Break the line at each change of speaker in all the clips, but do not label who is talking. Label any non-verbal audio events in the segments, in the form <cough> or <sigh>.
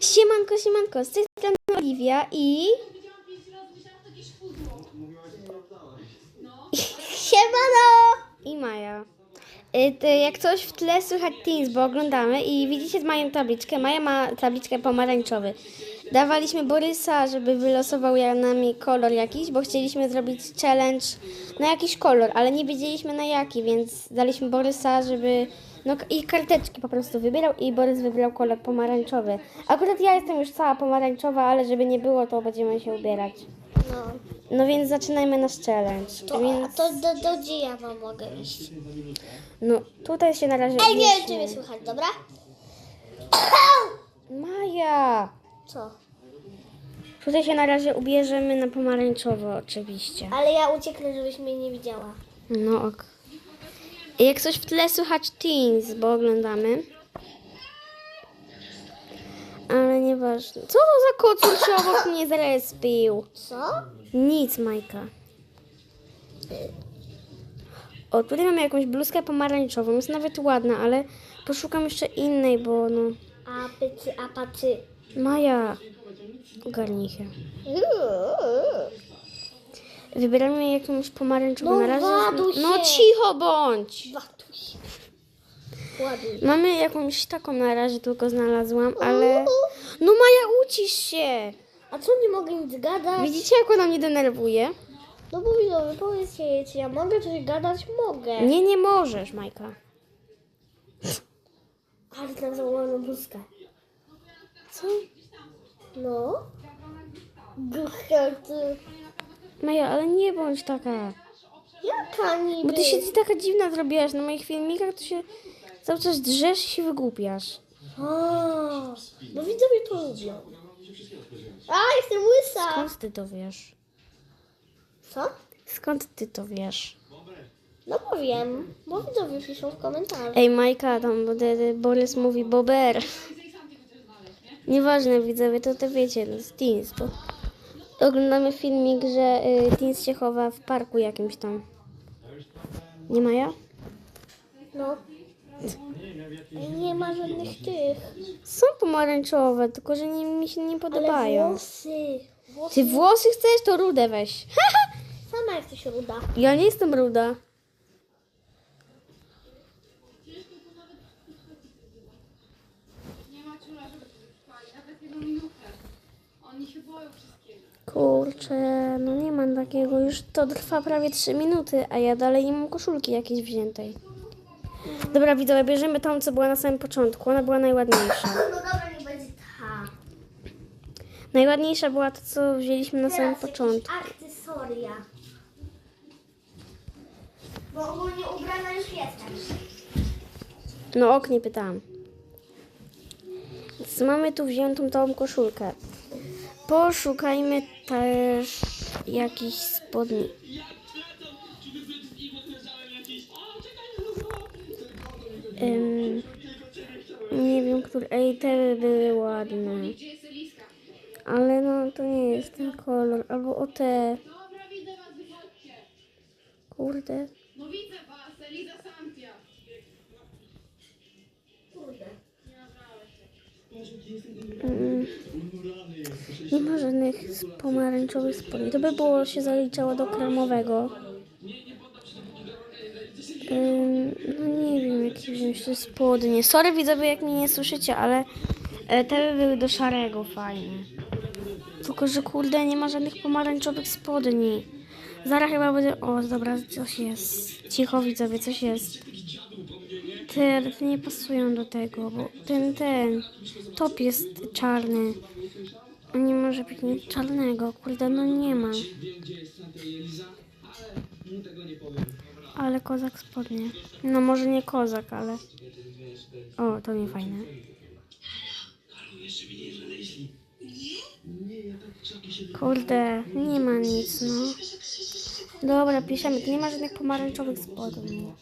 Siemanko, siemanko, z tej strony Oliwia i... Siemano! I Maja. Y, Jak coś w tle słychać Teens, bo oglądamy i widzicie Mają tabliczkę. Maja ma tabliczkę pomarańczowy. Dawaliśmy Borysa, żeby wylosował nami kolor jakiś, bo chcieliśmy zrobić challenge na jakiś kolor, ale nie wiedzieliśmy na jaki, więc daliśmy Borysa, żeby... No i karteczki po prostu wybierał i Borys wybrał kolor pomarańczowy. Akurat ja jestem już cała pomarańczowa, ale żeby nie było, to będziemy się ubierać.
No,
No więc zaczynajmy nasz challenge.
to,
więc,
a to do, do gdzie ja wam mogę iść?
no tutaj się na razie
Ej, nie wiem, czy mnie słychać, dobra?
Maja!
Co?
Tutaj się na razie ubierzemy na pomarańczowo oczywiście.
Ale ja ucieknę, żebyś mnie nie widziała.
No ok. Jak coś w tle słychać Teens, bo oglądamy. Ale nieważne. Co to za kocur się obok mnie zrespił?
Co?
Nic, Majka. O, tutaj mamy jakąś bluzkę pomarańczową. Jest nawet ładna, ale poszukam jeszcze innej, bo no...
A pycy, a pacy.
Maja, ogarnij się. Wybieramy jakąś pomarańczową
No
na razie.
ładuj
No cicho bądź!
Ładuj.
Mamy jakąś taką na razie tylko znalazłam, ale... No Maja, ucisz się!
A co, nie mogę nic gadać?
Widzicie, jak ona mnie denerwuje?
No bo widzowie, powiedzcie jej, czy ja mogę coś gadać? Mogę.
Nie, nie możesz, Majka.
Ale tam założoną bluzkę.
Co?
No. Ducha, ty.
Maja, ale nie bądź taka.
Jaka niby?
Bo ty się taka dziwna zrobiłaś na moich filmikach, to się cały czas drzesz i się wygłupiasz.
A, no widzowie to lubią. A, jestem łysa.
Skąd ty to wiesz?
Co?
Skąd ty to wiesz?
No powiem, bo widzowie piszą w komentarzach.
Ej, Majka, tam Borys mówi bober. Nieważne, widzowie, to to wiecie, no z Teens, oglądamy filmik, że y, Teens się chowa w parku jakimś tam. Nie Maja?
No. Ej, Nie ma żadnych tych.
Są pomarańczowe, tylko że nie, mi się nie
Ale
podobają.
włosy. włosy.
Ty włosy chcesz, to rudę weź. <laughs>
Sama jesteś ruda.
Ja nie jestem ruda.
Nie ma ciula, żeby trwali, nawet jedną minutę. Oni się boją wszystkiego.
Kurczę, no nie mam takiego, już to trwa prawie 3 minuty, a ja dalej nie mam koszulki jakiejś wziętej. Dobra, widzowie, bierzemy tą, co była na samym początku. Ona była najładniejsza.
No dobra, nie będzie ta.
Najładniejsza była to, co wzięliśmy na samym początku.
akcesoria. Bo ogólnie ubrana już jestem.
No ok, nie pytałam. Więc mamy tu wziętą tą koszulkę. Poszukajmy też jakichś spodni. Ym, nie wiem, które. Ej, te by były ładne. Ale no, to nie jest ten kolor. Albo o te. Kurde. Mm. Nie ma żadnych pomarańczowych spodni. To by było się zaliczało do kremowego. No nie wiem, jakie wziąć te spodnie. Sorry widzowie, jak mnie nie słyszycie, ale e, te by były do szarego fajne. Tylko, że kurde, nie ma żadnych pomarańczowych spodni. Zaraz chyba będzie... O, dobra, coś jest. Cicho widzowie, coś jest. Te, nie pasują do tego, bo ten, ten top jest czarny. Nie może być nic czarnego. Kurde, no nie ma. Ale kozak spodnie. No może nie kozak, ale... O, to nie fajne. Kurde, nie ma nic, no. Dobra, piszemy. Tu nie ma żadnych pomarańczowych spodni.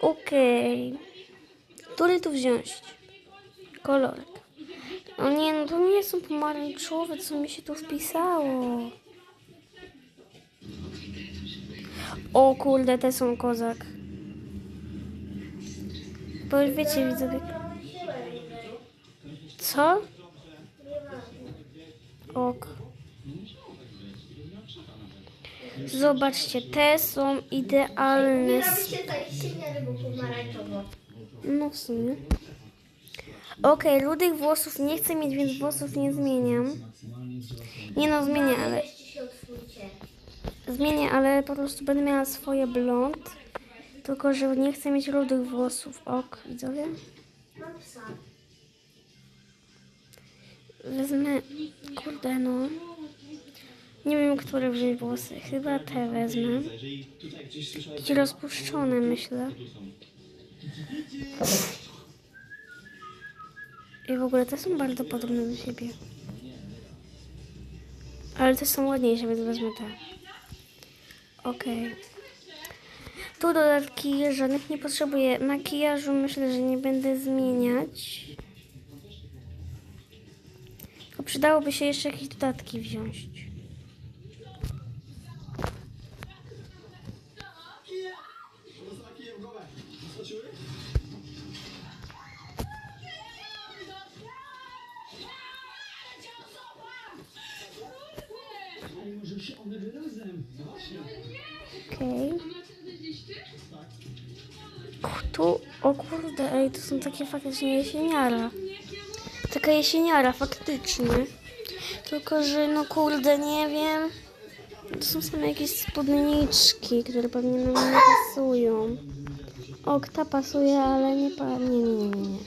Okej. Który tu wziąć? Kolorek. O nie, no to nie są pomarańczowe, co mi się tu wpisało. O kurde, te są kozak. Bo już wiecie, widzowie. Co? Ok. Zobaczcie, te są idealne.
Tak.
No w sumie. Okej, rudych włosów nie chcę mieć, więc włosów nie zmieniam. Nie no, zmienię, ale... Zmienię, ale po prostu będę miała swoje blond. Tylko, że nie chcę mieć rudych włosów. Ok, widzowie. Wezmę... Kurde no. Nie wiem, które wziąć włosy. Chyba te wezmę. Jakieś rozpuszczone, myślę. I w ogóle te są bardzo podobne do siebie. Ale te są ładniejsze, więc wezmę te. Okej. Tu dodatki żadnych nie potrzebuję. Makijażu myślę, że nie będę zmieniać. Tylko przydałoby się jeszcze jakieś dodatki wziąć. Okej. Tu, o kurde, ej, to są takie faktycznie jesieniara. Taka jesieniara, faktycznie. Tylko, że no kurde, nie wiem. To są same jakieś spódniczki, które pewnie nam nie pasują. Ok, ta pasuje, ale nie pa... Nie, nie, nie, nie.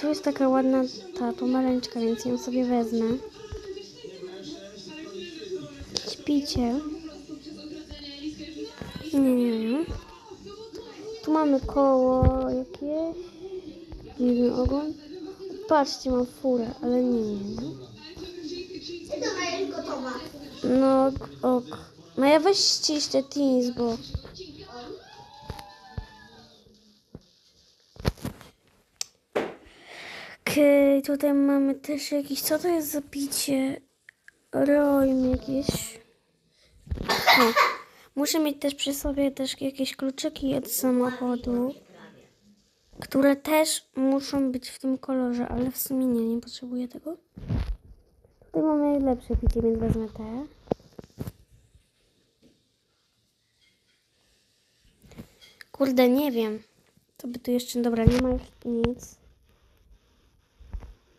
Tu jest taka ładna ta pomarańczka, więc ją sobie wezmę. Śpicie. Nie, nie wiem. Tu mamy koło jakieś. Dziwny ogon. Patrzcie, mam furę, ale nie, nie, nie.
Dobra, jest gotowa.
No, ok. No ja weź ścisz te teens, bo... Okej, tutaj mamy też jakiś... Co to jest za picie? Rojm jakieś. O, muszę mieć też przy sobie też jakieś kluczyki od samochodu, które też muszą być w tym kolorze, ale w sumie nie, nie potrzebuję tego. Tutaj mamy lepsze picie, więc wezmę te. Kurde, nie wiem. Co by tu jeszcze... Dobra, nie ma już nic.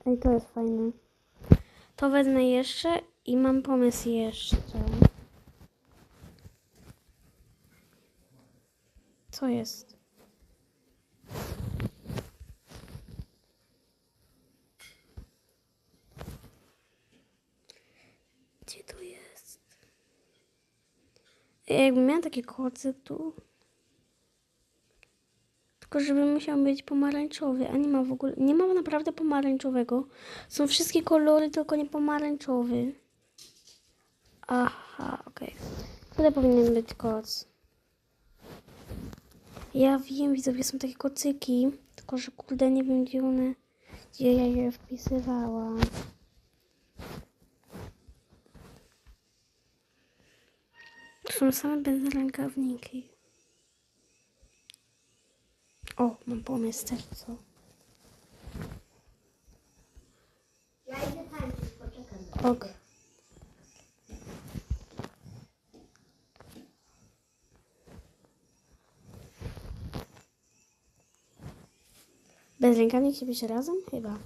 Ej, to jest fajne. To wezmę jeszcze i mam pomysł jeszcze. Co jest? Gdzie to jest? Jakbym miała takie koce tu. Tylko żeby musiał być pomarańczowy, a nie ma w ogóle, nie ma naprawdę pomarańczowego. Są wszystkie kolory, tylko nie pomarańczowy. Aha, okej. Tutaj powinien być koc. Ja wiem, widzowie, są takie kocyki, tylko że kurde nie wiem gdzie one, gdzie ja je wpisywałam. To są same bezrękawniki. O, mam pomysł też, co?
Ja idę tańczyć, poczekam.
Ok. Bez rękawnik się razem? Chyba.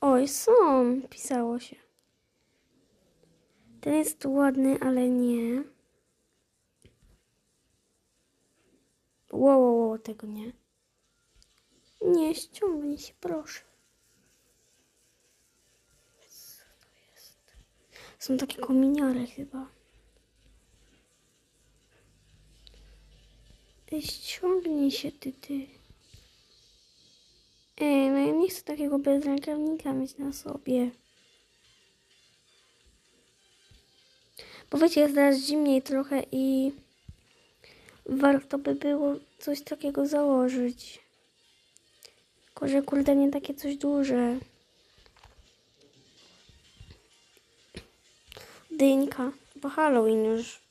Oj, są, pisało się. Ten jest ładny, ale nie. Wow, wow, wow, tego nie. Nie ściągnij się, proszę. Są takie kominiare chyba. Weź ciągnij się ty, ty. Ej, no ja nie chcę takiego bez mieć na sobie. Bo wiecie, jest teraz zimniej trochę i warto by było coś takiego założyć. Tylko, że kurde, nie takie coś duże. Dynka, bo Halloween już.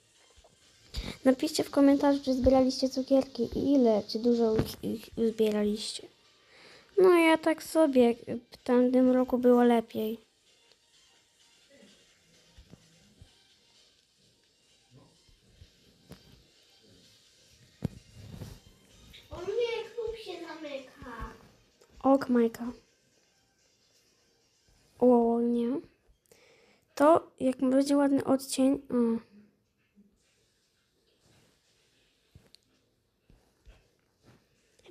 Napiszcie w komentarzu, czy zbieraliście cukierki i ile, czy dużo ich, ich zbieraliście. No ja tak sobie, w tamtym roku było lepiej.
O nie, klub się zamyka.
Ok, Majka. O, nie. To, jak będzie ładny odcień... O.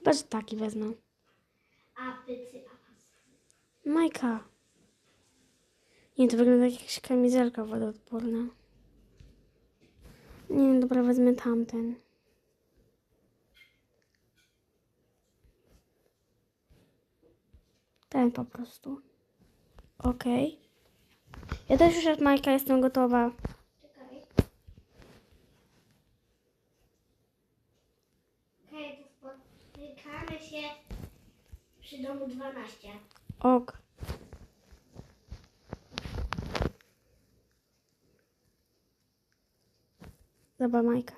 Chyba, że taki wezmę. Majka. Nie, to wygląda jak jakaś kamizelka wodoodporna. Nie, no dobra, wezmę tamten. Ten po prostu. Okej. Ja też już jak Majka jestem gotowa.
Czekaj. Okej, to spotykamy się przy domu 12.
Ok. Dobra, Majka.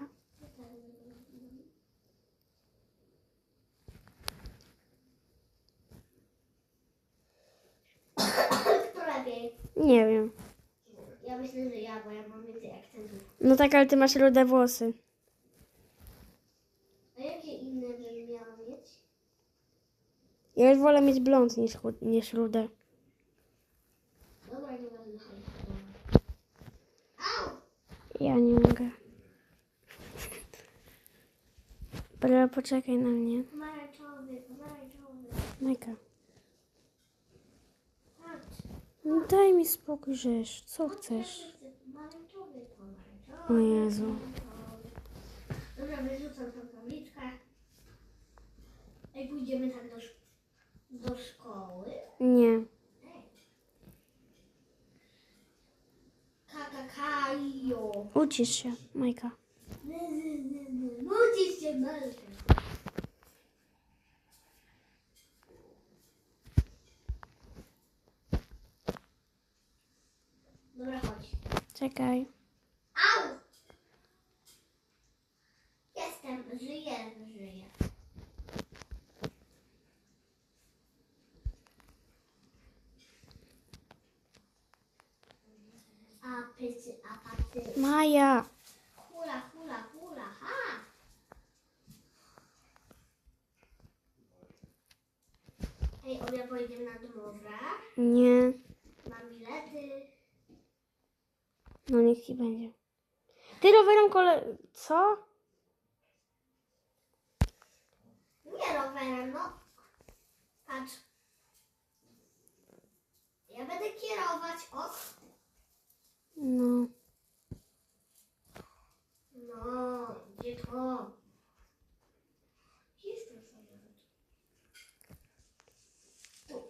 Kto lepiej?
Nie wiem.
Ja myślę, że ja, bo ja mam więcej akcentów.
No tak, ale ty masz rude włosy.
A jakie inne bym miała mieć?
Ja już wolę mieć blond niż, niż.
Au!
Ja nie mogę. <laughs> Dobra, poczekaj na mnie.
Pomarańczowy, pomarańczowy.
Majka. No daj mi spokój, rzesz. Co chcesz? O. Jezu.
Dobra, wyrzucam tą tabliczkę. Ej, pójdziemy tak do, sz- do szkoły.
Nie.
Kakakajo.
Ucisz się, Majka.
Budzisz się bardzo. Dobra, chodź.
Czekaj. No niech ci będzie. Ty rowerem kole... Co?
Nie rowerem, no. Patrz. Ja będę kierować, o.
No.
No, gdzie to? Gdzie jest ten samochód? Tu.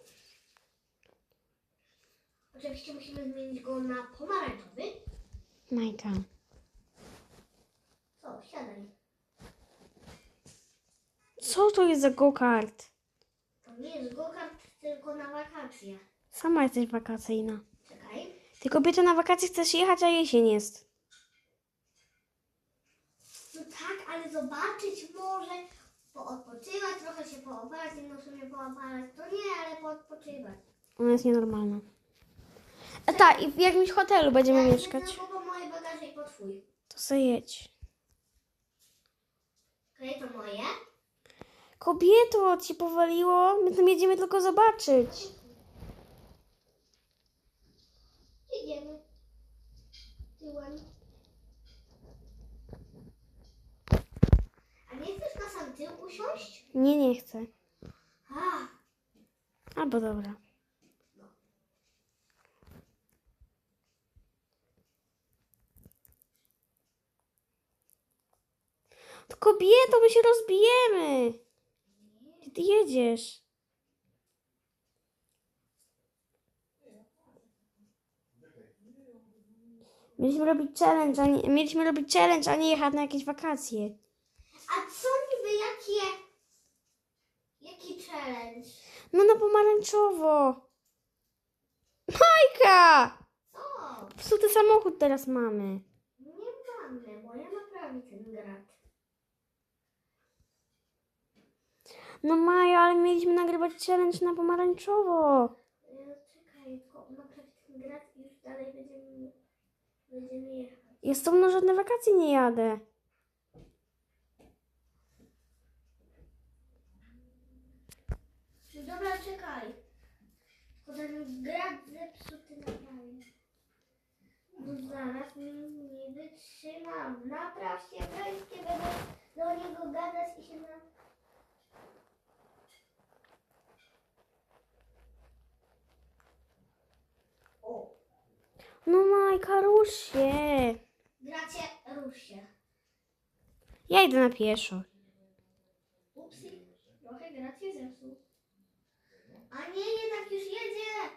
Oczywiście musimy zmienić go na pomarańczowy.
Majka.
Co, siadaj.
Co to jest za go-kart?
To nie jest go-kart, tylko na wakacje.
Sama jesteś wakacyjna.
Czekaj.
Ty kobieta na wakacje chcesz jechać, a jesień jest.
No tak, ale zobaczyć może, poodpoczywać, trochę się poopalać, no w sumie poopalać to nie, ale poodpoczywać.
Ona jest nienormalna. A tak, i w jakimś hotelu będziemy
Ja
mieszkać.
tylko po moje bagaże i po twój.
To sobie jedź.
Okej, to moje.
Kobieto, ci powaliło? My tam jedziemy tylko zobaczyć.
Jedziemy. Tyłem. A nie chcesz na sam tył usiąść?
Nie, nie chcę.
A,
Albo dobra. Kobieto, my się rozbijemy. Gdzie ty jedziesz? Mieliśmy robić challenge, a nie, mieliśmy robić challenge, a nie jechać na jakieś wakacje.
A co niby jakie... Jaki challenge?
No na pomarańczowo. Majka!
Co?
Psuty samochód teraz mamy.
Nie mamy, bo ja naprawię ten gracz.
No Maja, ale mieliśmy nagrywać challenge na pomarańczowo.
E, Czekaj, tylko naprawię ten gracz i już dalej będziemy, będziemy jechać.
Ja z tobą na żadne wakacje nie jadę.
Czy dobra, czekaj. Tylko ten gracz zepsuty naprawię. No zaraz nie, nie wytrzymam. Napraw się wreszcie, będę do niego gadać i się na... O,
No Majka, rusz się.
gracie, rusz się.
Ja idę na pieszo.
Upsi, trochę gracz się zepsuł. A nie, jednak już jedzie.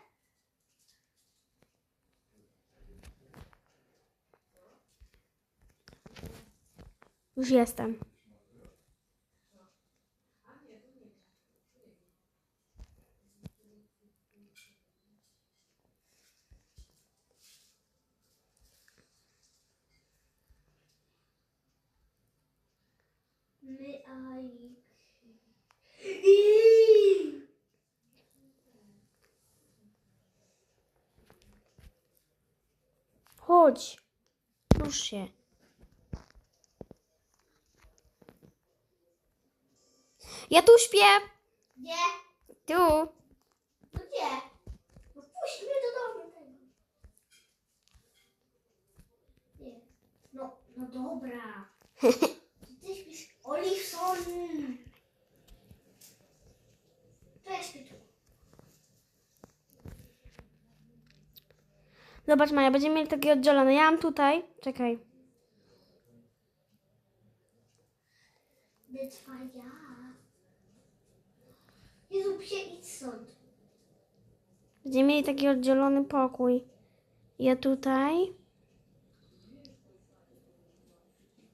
Już jestem.
My, aj.
Chodź. Rusz się. Ja tu śpię.
Gdzie?
Tu.
No gdzie? No puść mnie do domu. Nie. No, no dobra. <laughs> Olifson. Cześć, Pitu.
Zobacz Maja, będziemy mieli takie oddzielone. Ja mam tutaj. Czekaj.
Bitwa ja. Jezu, psie, idź stąd.
Będziemy mieli taki oddzielony pokój. Ja tutaj.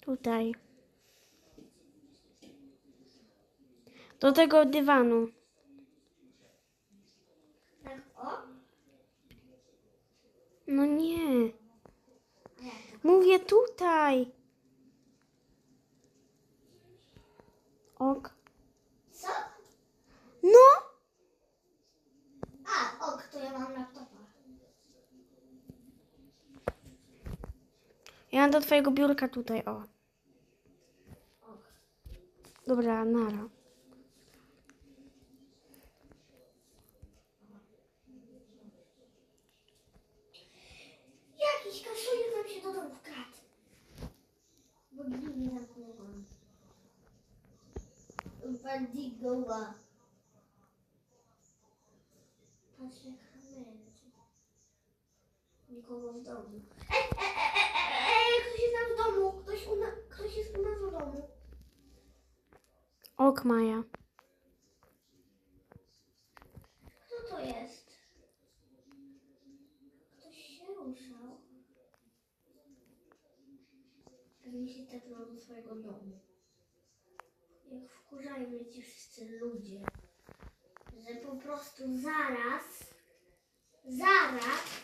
Tutaj. Do tego dywanu. No nie. Mówię tutaj. Ok.
Co?
No!
A, ok, to ja mam laptopa.
Ja mam do twojego biurka tutaj, o. Dobra, nara.
Jakiś kaszujek nam się do domu wkradł. Bo drzwi nie zamknęłam. Bandigoła. Patrz jak hamędzi. Nikogo w domu. Ej, ej, ej, ej, ej, ktoś jest nam w domu. Ktoś, u na, ktoś jest u nas w domu.
Ok, Maja.
Kto to jest? Ktoś się ruszał. Pewnie się tepnął do swojego domu. Mnie ci wszyscy ludzie. Że po prostu zaraz, zaraz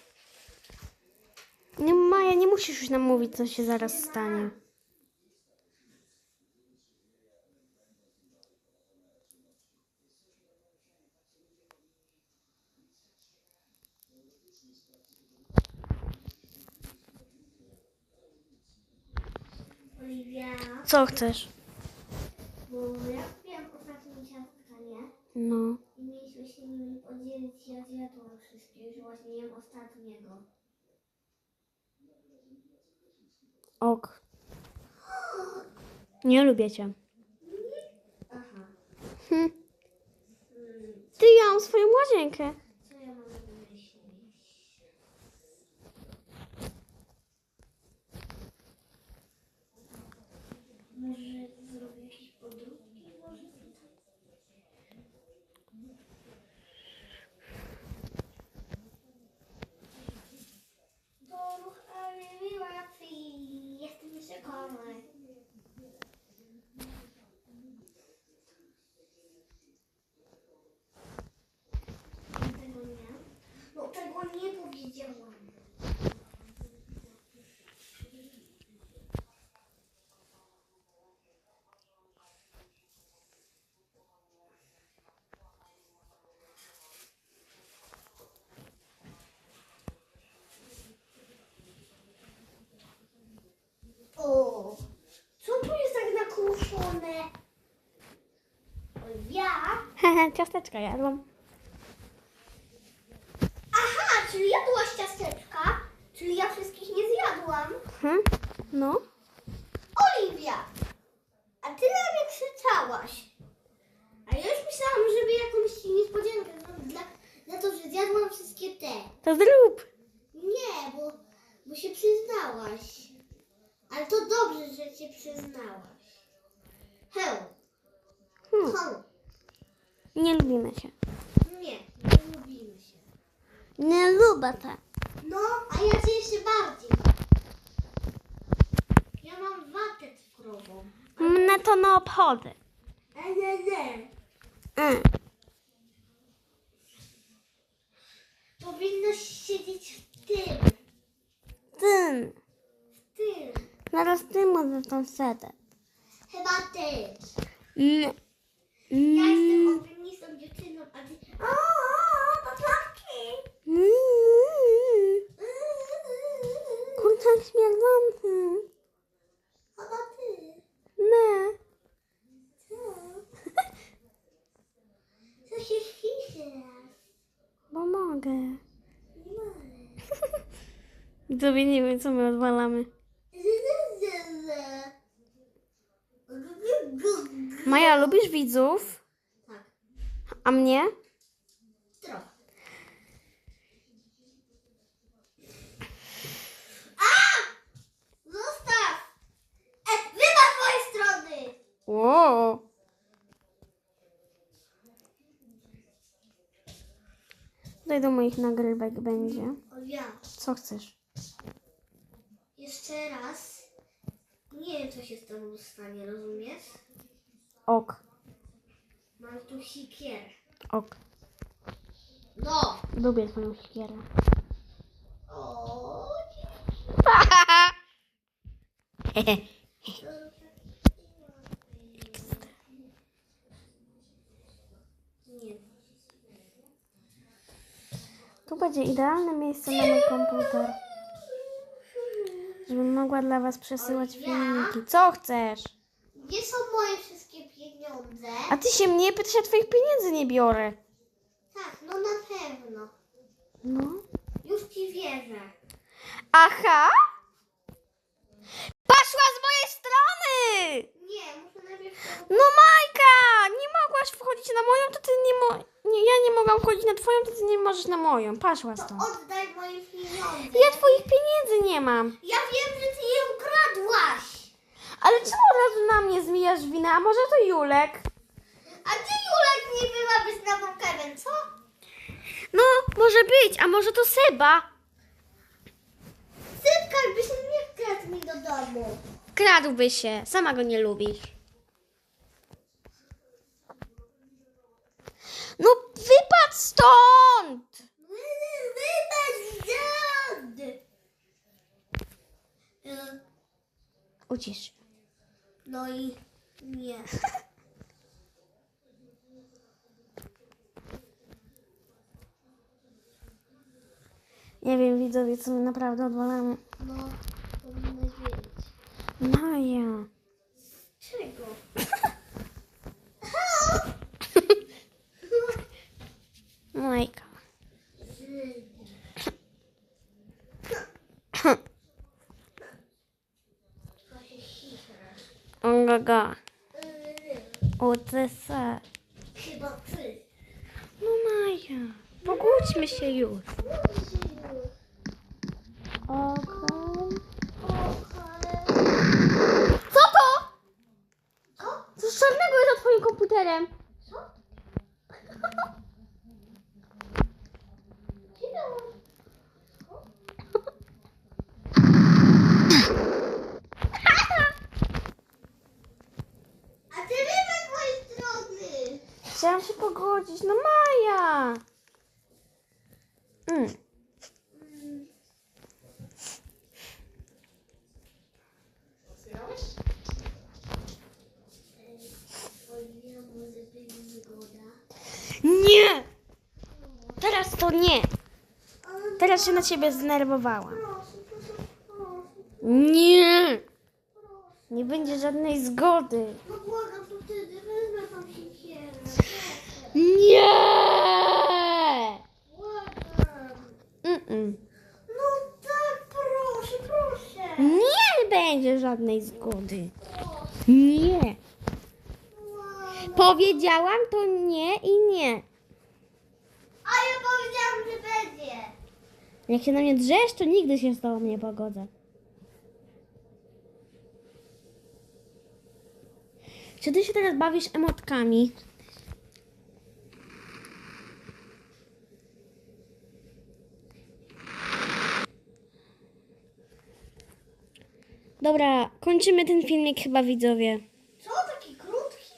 Nie, Maja, nie musisz już nam mówić, co się zaraz stanie. Co chcesz?
bo ja kupiłam ostatnio ciastka, nie?
No.
I mieliśmy się nimi podzielić, ja zjadłam wszystkie, już właśnie jem ostatniego.
Ok. Nie lubię cię.
Aha.
Hm. Ty, ja mam swoją łazienkę.
co ja mam wymyślić? Może zrobię jakieś podróbki? Może tutaj? Doruch, ale mi Działamy. O, co tu jest tak nakruszone? O, ja?
Hehe, ciasteczka jadłam.
Aha, czyli jadłaś ciasteczka, czyli ja wszystkich nie zjadłam.
Hm? No.
Oliwia, a ty na mnie krzyczałaś. A ja już myślałam, żeby jakąś ci niespodziankę zrobić dla, za to, że zjadłam wszystkie te.
To zrób.
Nie, bo, bo się przyznałaś. Ale to dobrze, że się przyznałaś. Heł,
Hmm.
heł.
Nie lubimy się.
Nie, nie lubimy się.
Nie lubię tak.
No, a ja cię jeszcze bardziej. Ja mam watę cukrową.
Mnie to na obchody.
E, nie, nie.
Mm.
Powinnaś siedzieć w tym.
Ty.
W tym.
Zaraz ty sedać.
Chyba ty. Ja
Mm.
jestem optymistą dziewczyną, a ty... O, o, poplawki.
Mm. Kurczak śmierdzący.
Chyba ty.
Nie.
Co? Co się śpi teraz?
Bo mogę.
Nie mogę. <laughs>
Tobie nie wiem, co my odwalamy. <laughs> Maja, lubisz widzów?
Tak,
A mnie?
trochę. A! Zostaw! E, wybaw z mojej strony!
Wow. Tutaj do moich nagrywek będzie.
O ja,
Co chcesz?
jeszcze raz. Nie wiem, co się z tobą stanie, rozumiesz?
Ok.
Mam tu sikierę.
Ok.
No!
Lubię twoją siekierę.
O, nie. <laughs>
Tu będzie idealne miejsce na mój komputer. Żebym mogła dla was przesyłać filmiki. Co chcesz?
Gdzie są moje wszystkie pieniądze?
A ty się mnie pytasz, ja twoich pieniędzy nie biorę.
Tak, no na pewno.
No.
Już ci wierzę.
Aha! Paszła z mojej strony!
Nie, muszę najpierw...
No Majka! Nie mogłaś wchodzić na moją, to ty nie mo... Nie, ja nie mogłam wchodzić na twoją, to ty nie możesz na moją. Paszła
To
stąd.
oddaj moje pieniądze.
Ja twoich pieniędzy nie mam.
Ja wiem, że ty je ukradłaś.
Ale czemu od razu na mnie zmijasz winę? A może to Julek?
A ty, Julek, nie była być na Brookhaven, co?
No, może być, a może to Seba?
Sypka, byś nie wkradł mi do domu.
Kradłby się, sama go nie lubisz. No wypadł stąd!
Dziad. Y,
Ucisz.
No i nie. <laughs>
Nie wiem, widzowie, co my naprawdę odwalamy.
No.
Maja.
Czego?
Majka. Ongaga.
Y,
UTC.
Chyba ty.
No Maja. Pogódźmy się już. Okej. Co to?
Co?
Coś czarnego jest za twoim komputerem.
Co? <laughs> <laughs> A ty z mojej strony.
Chciałam się pogodzić. No Maja. Mm, Teraz się na ciebie zdenerwowałam.
Proszę, proszę, proszę,
Nie! Nie będzie żadnej zgody.
no błagam, to wtedy wezmę tą siekierę. Proszę,
Nie!
błagam.
Mm-mm.
No tak, proszę, proszę.
Nie będzie żadnej zgody. Nie. Powiedziałam to nie i nie.
A ja powiedziałam, że będzie.
Jak się na mnie drzesz, to nigdy się z tobą nie pogodzę. Czy ty się teraz bawisz emotkami? Dobra, kończymy ten filmik chyba widzowie.
Co, taki krótki?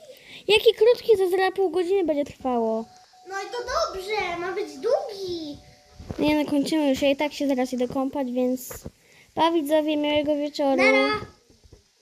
Jaki krótki, to zaraz pół godziny będzie trwało.
No i to dobrze, ma być długi.
Nie no, kończymy już. Ja i tak się zaraz idę kąpać, więc pa widzowie, miłego wieczoru.